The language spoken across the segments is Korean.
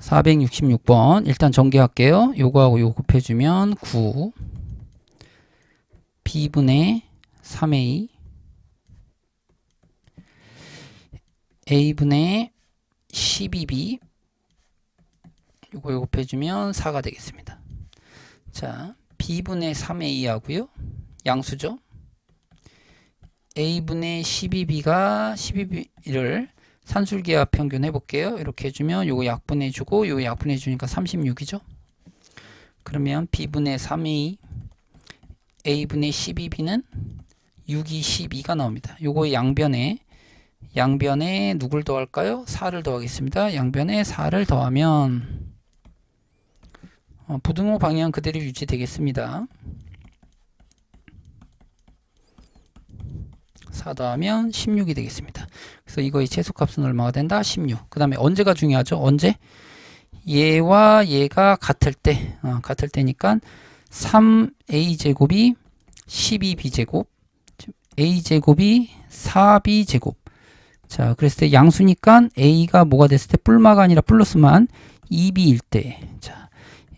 466번 일단 전개할게요. 요거하고 요거 곱해주면 9 b분의 3a a분의 12b 요거 요거 곱해주면 4가 되겠습니다. 자 b분의 3a 하고요. 양수죠. a분의 12b가 12b를 산술기압 평균 해볼게요. 이렇게 해주면 요거 약분해주고 요거 약분해주니까 36이죠. 그러면 b분의 3a a분의 12b는 6이 12가 나옵니다. 요거 양변에 양변에 누굴 더할까요? 4를 더하겠습니다. 양변에 4를 더하면 어, 부등호 방향 그대로 유지되겠습니다. 4 더하면 16이 되겠습니다. 그래서 이거의 최소값은 얼마가 된다? 16. 그 다음에 언제가 중요하죠? 언제? 얘와 얘가 같을 때, 어, 같을 때니까 3a제곱이 12b제곱, a제곱이 4b제곱. 자, 그랬을 때 양수니까 a가 뭐가 됐을 때 뿔마가 아니라 플러스만 2b일 때. 자,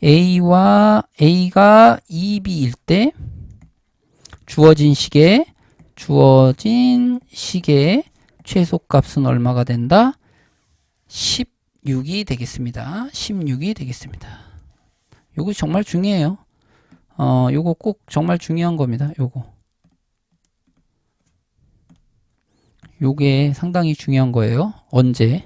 a와 a가 2b일 때 주어진 식의 주어진 식의 최소값은 얼마가 된다? 16이 되겠습니다. 16이 되겠습니다. 요거 정말 중요해요. 어, 요거 꼭 정말 중요한 겁니다. 요거. 요게 상당히 중요한 거예요. 언제?